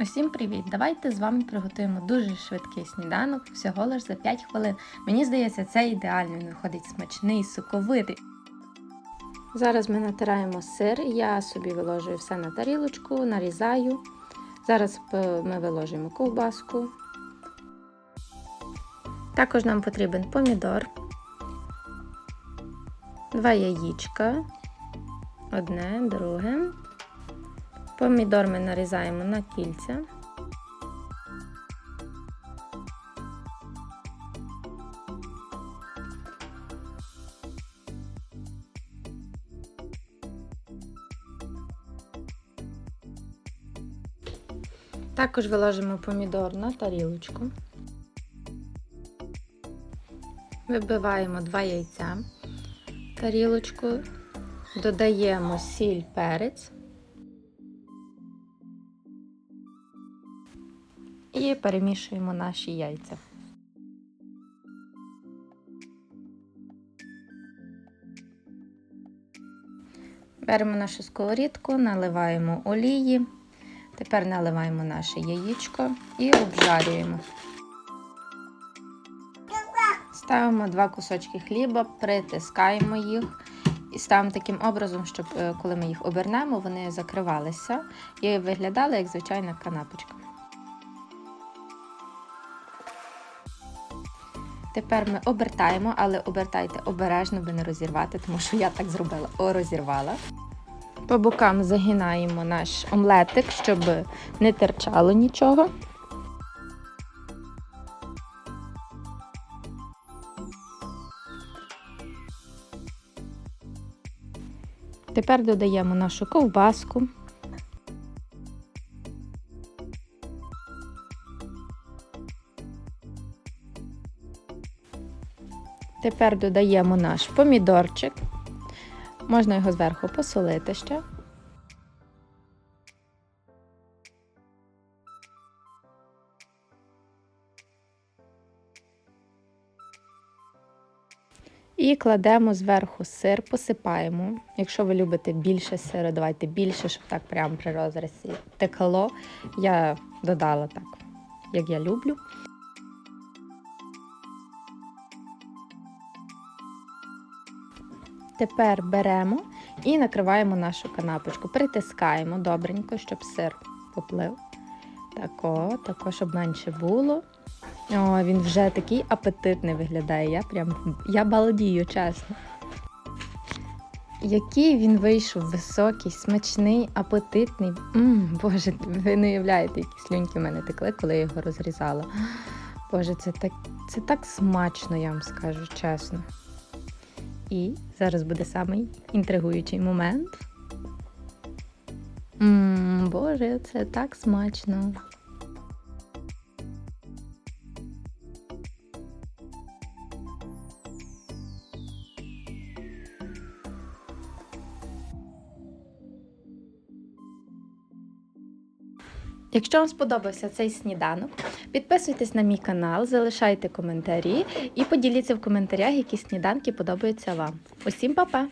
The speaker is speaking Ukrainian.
Усім привіт! Давайте з вами приготуємо дуже швидкий сніданок, всього лиш за 5 хвилин. Мені здається, це ідеально він виходить смачний, соковитий. Зараз ми натираємо сир, я собі виложую все на тарілочку, нарізаю. Зараз ми виложуємо ковбаску. Також нам потрібен помідор, два яєчка, одне, друге. Помідор ми нарізаємо на кільця. Також виложимо помідор на тарілочку. Вибиваємо два яйця, тарілочку, додаємо сіль, перець. І перемішуємо наші яйця. Беремо нашу сковорідку, наливаємо олії. Тепер наливаємо наше яєчко і обжарюємо. Ставимо два кусочки хліба, притискаємо їх і ставимо таким образом, щоб е, коли ми їх обернемо, вони закривалися і виглядали як звичайна канапочка. Тепер ми обертаємо, але обертайте обережно, би не розірвати, тому що я так зробила, о, розірвала. По бокам загинаємо наш омлетик, щоб не терчало нічого. Тепер додаємо нашу ковбаску. Тепер додаємо наш помідорчик. Можна його зверху посолити ще. І кладемо зверху сир, посипаємо. Якщо ви любите більше сиру, давайте більше, щоб так прямо при розрізі текло. Я додала так, як я люблю. Тепер беремо і накриваємо нашу канапочку. Притискаємо добренько, щоб сир поплив. Тако, тако, щоб менше було. О, він вже такий апетитний виглядає. Я прям я балдію, чесно. Який він вийшов високий, смачний, апетитний. М, Боже, ви не уявляєте, які слюньки в мене текли, коли я його розрізала. Боже, це так, це так смачно, я вам скажу чесно. І зараз буде самий інтригуючий момент. Ммм, Боже, це так смачно. Якщо вам сподобався цей сніданок, підписуйтесь на мій канал, залишайте коментарі і поділіться в коментарях, які сніданки подобаються вам. Усім па-па!